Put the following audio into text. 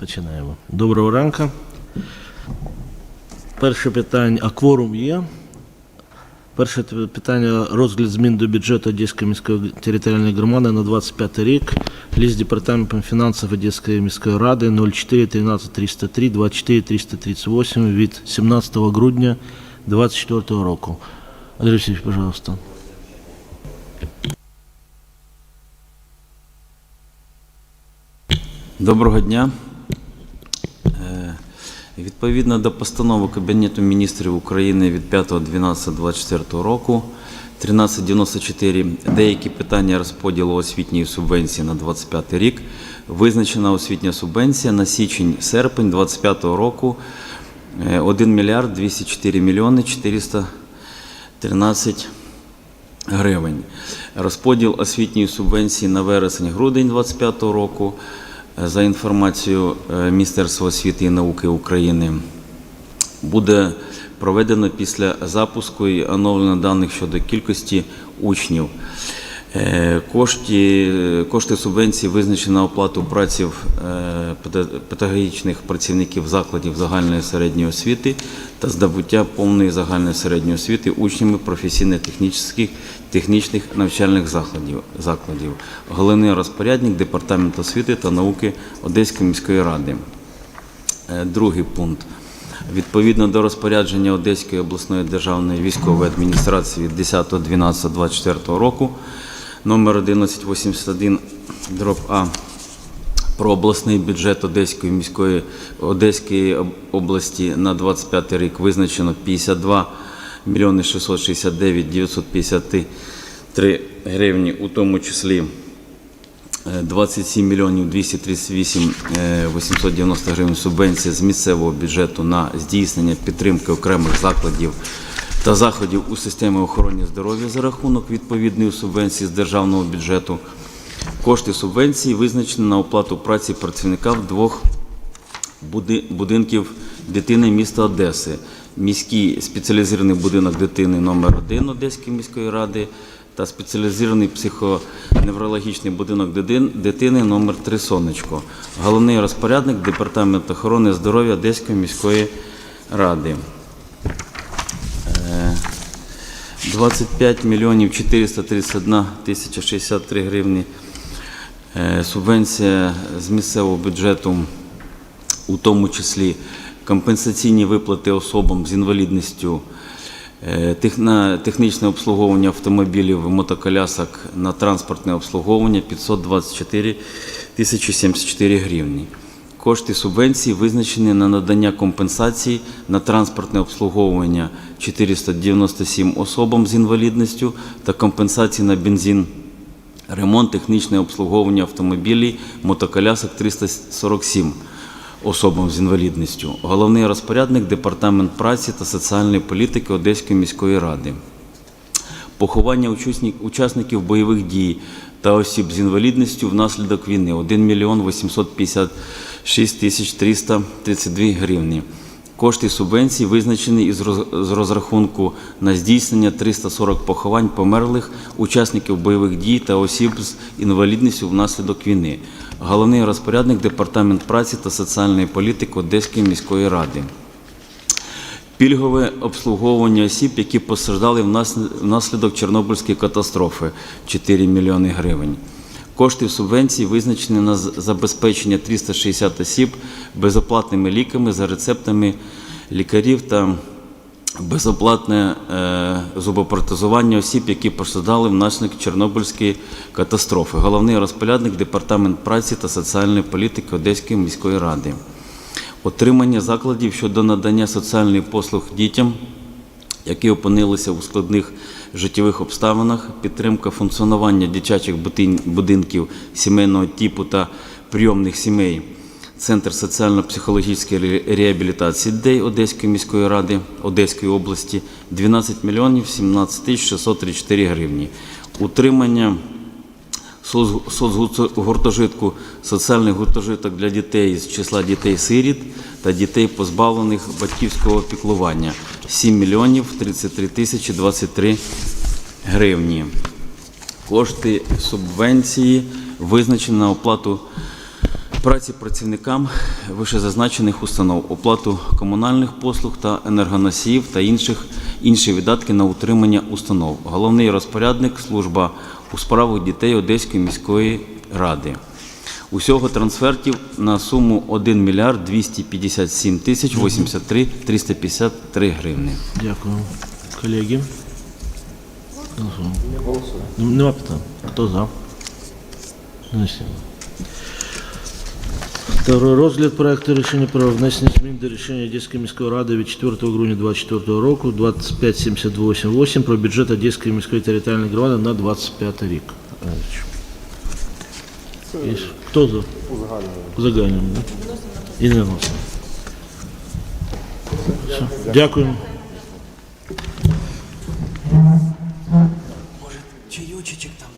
Починаємо. Доброго ранку. Перше питання, а кворум є? Перше т- питання розгляд змін до бюджету Одеської міської територіальної громади на 25 рік. Ліст департаментом фінансів Одеської міської ради 04 13 303 24 338 від 17 грудня 2024 року. Андрій Васильович, пожалуйста. Доброго дня. Е, Відповідно до постанови Кабінету міністрів України від 5.12.24 року 1394 деякі питання розподілу освітньої субвенції на 25 рік визначена освітня субвенція на січень-серпень 25 року е, 1 мільярд 204 мільйони 413 гривень. Розподіл освітньої субвенції на вересень-грудень 2025 року е, за інформацією е, Міністерства освіти і науки України буде проведено після запуску і оновлено даних щодо кількості учнів. Е, Кошти, кошти субвенції визначені на оплату праці е, педа- педагогічних працівників закладів загальної середньої освіти та здобуття повної загальної середньої освіти учнями професійно-технічних технічних навчальних закладів. закладів. Головний розпорядник Департаменту освіти та науки Одеської міської ради. Е, Другий пункт. Відповідно до розпорядження Одеської обласної державної військової адміністрації від 10.12.24 року номер 1181 дроб А. Про обласний бюджет Одеської міської Одеської області на 25 рік визначено 52 мільйони 669 953 гривні, у тому числі Е, 27 мільйонів 238 е, 890 гривень субвенції з місцевого бюджету на здійснення підтримки окремих закладів та заходів у системі охорони здоров'я за рахунок відповідної субвенції з державного бюджету. Кошти субвенції визначені на оплату праці працівника в двох будинків дитини міста Одеси. Міський спеціалізований будинок дитини номер 1 Одеської міської ради та спеціалізований психоневрологічний будинок дитини номер 3 Сонечко. Головний розпорядник Департамент охорони здоров'я Одеської міської ради. 25 мільйонів 431 тисяча 63 гривні. Е, Субвенція з місцевого бюджету у тому числі компенсаційні виплати особам з інвалідністю, е, технічне обслуговування автомобілів, мотоколясок на транспортне обслуговування 524 тисячі 74 гривні. Кошти субвенції визначені на надання компенсації на транспортне обслуговування 497 особам з інвалідністю та компенсації на бензин ремонт, технічне обслуговування автомобілів, мотоколясок 347 особам з інвалідністю. Головний розпорядник Департамент праці та соціальної політики Одеської міської ради. Поховання учасників бойових дій та осіб з інвалідністю внаслідок війни 1 мільйон 856 тисяч 332 гривні. Кошти субвенції визначені з розрахунку на здійснення 340 поховань померлих учасників бойових дій та осіб з інвалідністю внаслідок війни. Головний розпорядник Департамент праці та соціальної політики Одеської міської ради. Пільгове обслуговування осіб, які постраждали внаслідок Чорнобильської катастрофи 4 мільйони гривень. Кошти субвенції визначені на забезпечення 360 осіб безоплатними ліками за рецептами лікарів та безоплатне е, зубопротезування осіб, які постраждали внаслідок Чорнобильської катастрофи. Головний розпорядник Департамент праці та соціальної політики Одеської міської ради отримання закладів щодо надання соціальних послуг дітям, які опинилися у складних життєвих обставинах, підтримка функціонування дитячих будинків сімейного типу та прийомних сімей, Центр соціально-психологічної реабілітації дітей Одеської міської ради Одеської області 12 мільйонів 17 тисяч 634 гривні. Утримання соцгуртожитку, соціальний гуртожиток для дітей з числа дітей-сиріт та дітей, позбавлених батьківського піклування 7 мільйонів 33 тисячі 23 гривні. Кошти субвенції визначені на оплату праці працівникам вищезазначених установ, оплату комунальних послуг та енергоносіїв та інших інші видатки на утримання установ. Головний розпорядник служба у справах дітей Одеської міської ради. Усього трансфертів на суму 1 мільярд 257 тисяч 83 353 гривни. Дякую. Колеги? Нема питань. Хто за? Внесено. Второй розгляд проекту рішення про внесення змін до рішення Одеської міської ради від 4 грудня 2024 року 25788 про бюджет Одеської міської територіальної громади на 25 рік. Є? Хто за? Узагальнюємо. да? І не голосуємо. Все. Дякуємо. Чайочечек там.